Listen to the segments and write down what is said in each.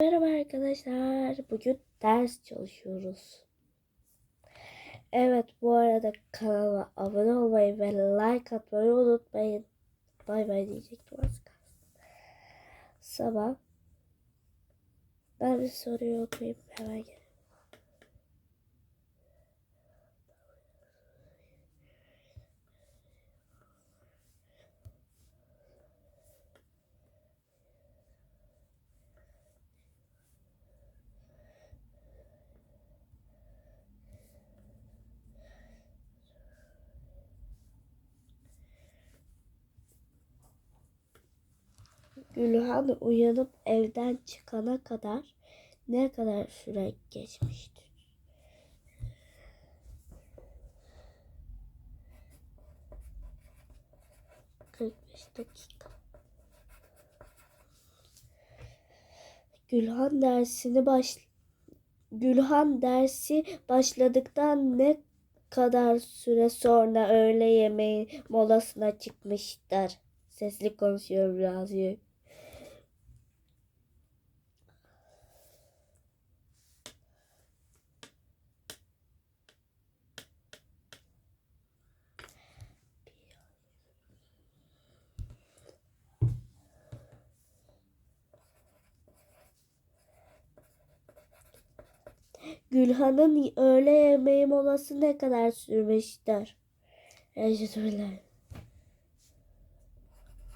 Merhaba arkadaşlar. Bugün ders çalışıyoruz. Evet bu arada kanalıma abone olmayı ve like atmayı unutmayın. Bay bay diyecektim az. Sabah ben bir soruyu okuyayım hemen gel. Gülhan uyanıp evden çıkana kadar ne kadar süre geçmiştir? Kırk dakika. Gülhan dersini baş Gülhan dersi başladıktan ne kadar süre sonra öğle yemeği molasına çıkmışlar? Sesli konuşuyorum biraz. Gülhan'ın öğle yemeği molası ne kadar sürmüştür? Ejderler.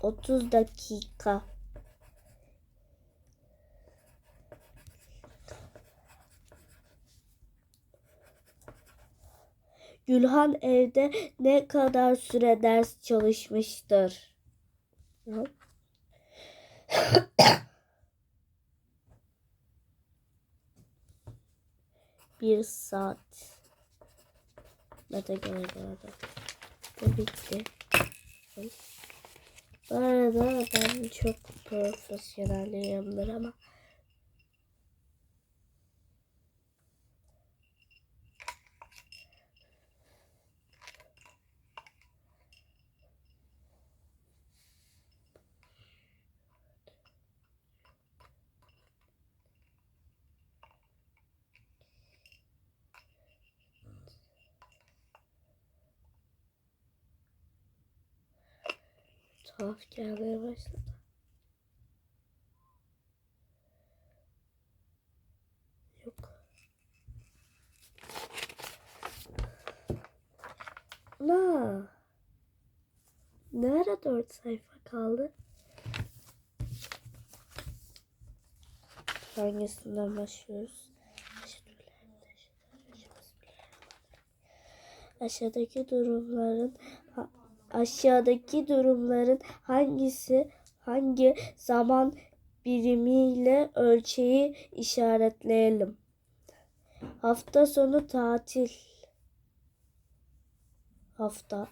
30 dakika. Gülhan evde ne kadar süre ders çalışmıştır? Bir saat. Hadi gel hadi. Bu bitti. Bu arada ben çok profesyonelimdir ama tuhaf gelmeye başladı. Yok. La. Ne ara dört sayfa kaldı? Hangisinden başlıyoruz? Aşağıdaki durumların aşağıdaki durumların hangisi hangi zaman birimiyle ölçeği işaretleyelim. Hafta sonu tatil. Hafta.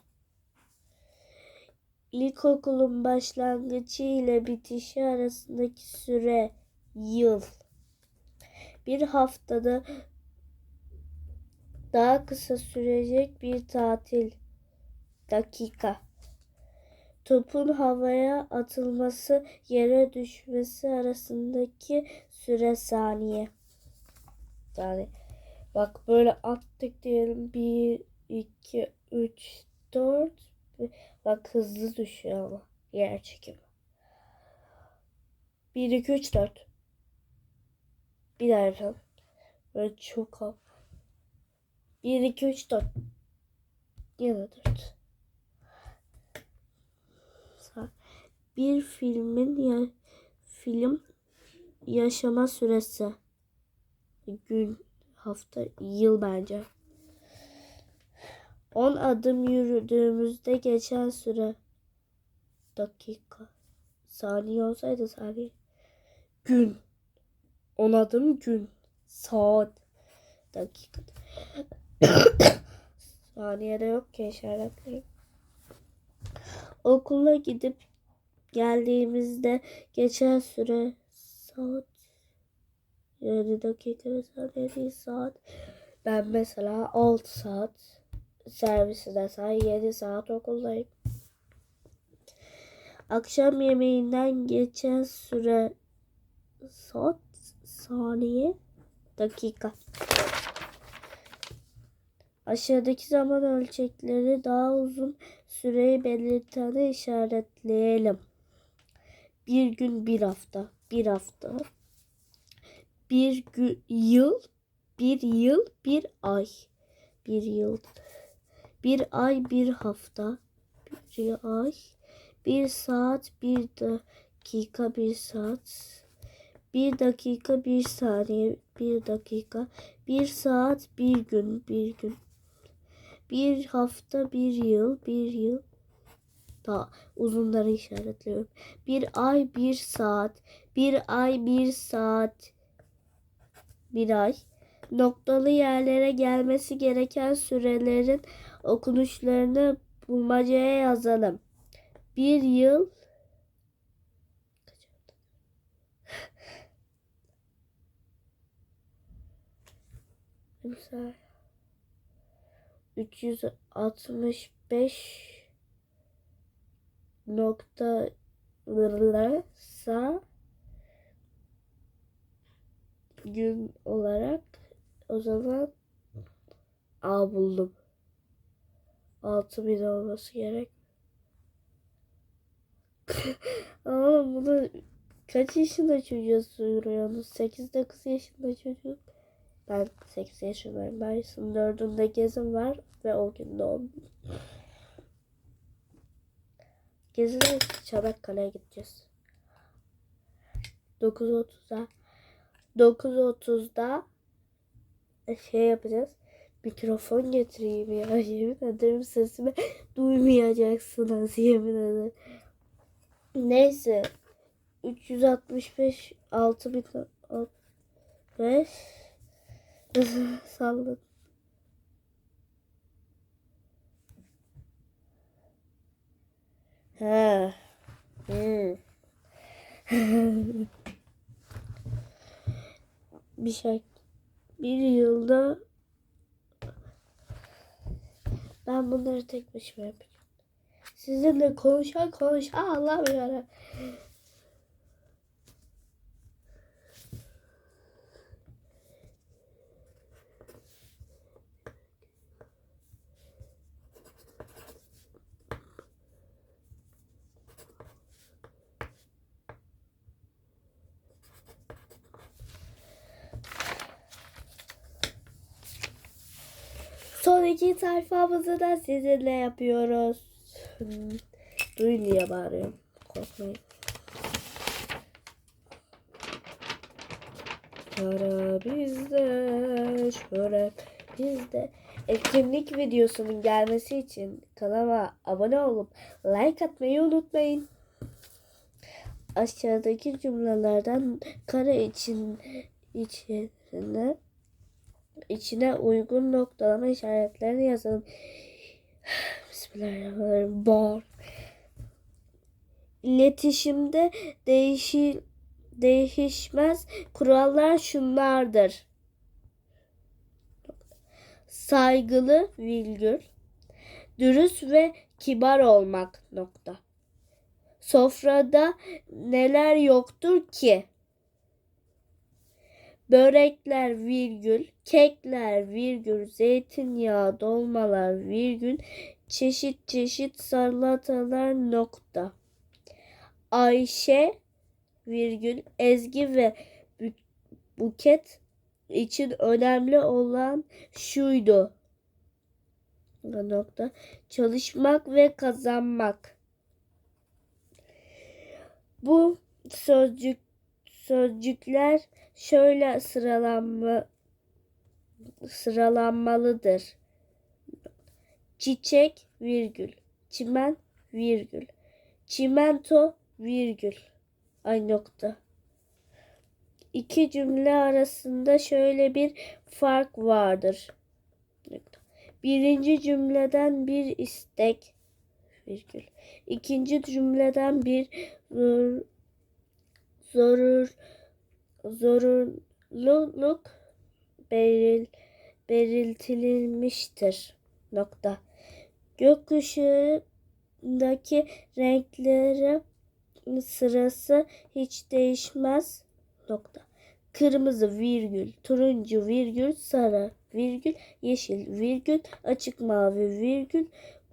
İlkokulun başlangıcı ile bitişi arasındaki süre yıl. Bir haftada daha kısa sürecek bir tatil dakika. Topun havaya atılması, yere düşmesi arasındaki süre saniye. Yani bak böyle attık diyelim 1 2 3 4 bak hızlı düşüyor ama yer çekimi. 1 2 3 4 bir daha yapalım. Böyle çok hafif. 1 2 3 4 ya da 4 bir filmin ya film yaşama süresi. Gün hafta yıl bence. 10 adım yürüdüğümüzde geçen süre. Dakika. Saniye olsaydı saniye. Gün. 10 adım gün. Saat. Dakika. Saniyede yok ki işaretleyin okula gidip geldiğimizde geçen süre saat yani dakika ve saniye değil saat. Ben mesela 6 saat servisi desen 7 saat okuldayım. Akşam yemeğinden geçen süre saat saniye, dakika. Aşağıdaki zaman ölçekleri daha uzun süreyi belirteni işaretleyelim. Bir gün, bir hafta, bir hafta. Bir gün, yıl, bir yıl, bir ay. Bir yıl, bir ay, bir hafta, bir ay, bir saat, bir dakika, bir saat, bir dakika, bir saniye, bir dakika, bir saat, bir gün, bir gün, bir hafta, bir yıl, bir yıl. Daha uzunları işaretliyorum. Bir ay, bir saat, bir ay, bir saat, bir ay. Noktalı yerlere gelmesi gereken sürelerin okunuşlarını bulmacaya yazalım. Bir yıl Mesela 365 noktalarsa gün olarak o zaman A buldum. 6000 olması gerek. Oğlum bunu kaç yaşında çocuğa soruyorsunuz? 8-9 yaşında çocuk. Ben 8 yaşındayım. Mayıs'ın 4'ünde gezim var ve o gün doğum. Gezide Çanakkale'ye gideceğiz. 9.30'da 9.30'da şey yapacağız. Mikrofon getireyim ya. Yemin ederim sesimi duymayacaksınız yemin ederim. Neyse. 365 6065 Salladım. Ha. Bir şey. Bir yılda ben bunları tek başıma yapacağım. Sizinle konuşa konuşa Allah yarabbim. Son iki sayfamızı da sizinle yapıyoruz. Duyun diye bağırıyorum. Korkmayın. Para bizde, şöyle bizde. Etkinlik videosunun gelmesi için kanalıma abone olup like atmayı unutmayın. Aşağıdaki cümlelerden kare için içine içine uygun noktalama işaretlerini yazın. Bismillahirrahmanirrahim. Bor. İletişimde değişi, değişmez kurallar şunlardır. Saygılı virgül. Dürüst ve kibar olmak nokta. Sofrada neler yoktur ki? Börekler virgül, kekler virgül, zeytinyağı dolmalar virgül, çeşit çeşit salatalar nokta. Ayşe virgül, Ezgi ve Buket için önemli olan şuydu. Nokta. Çalışmak ve kazanmak. Bu sözcük sözcükler şöyle sıralanma sıralanmalıdır. Çiçek virgül, çimen virgül, çimento virgül. Ay nokta. İki cümle arasında şöyle bir fark vardır. Birinci cümleden bir istek virgül. İkinci cümleden bir zor, zorur zorunluluk beril, belirtilmiştir. Nokta. Gökkuşağındaki renkleri sırası hiç değişmez. Nokta. kırmızı virgül, turuncu virgül, sarı virgül, yeşil virgül, açık mavi virgül,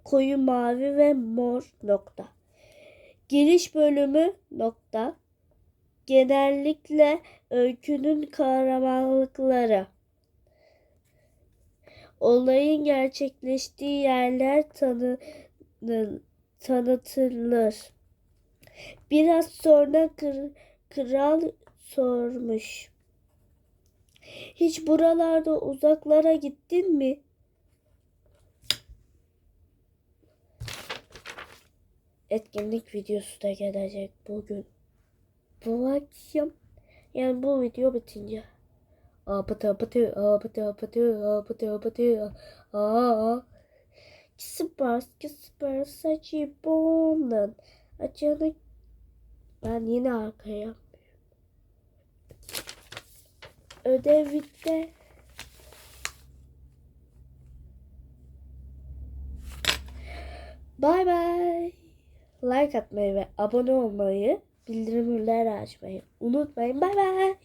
koyu mavi ve mor nokta. Giriş bölümü nokta. Genellikle öykünün kahramanlıkları. Olayın gerçekleştiği yerler tanı, tanıtılır. Biraz sonra kır- kral sormuş. Hiç buralarda uzaklara gittin mi? Etkinlik videosu da gelecek bugün. Bu akşam. Yani bu video bitince. Apatı apatı apatı apatı apatı apatı aa. Süper süper saçı bondan. Açanı ben yine arkaya. Ödev bitti. Bye bye. Like atmayı ve abone olmayı, bildirimleri açmayı unutmayın. Bye bye.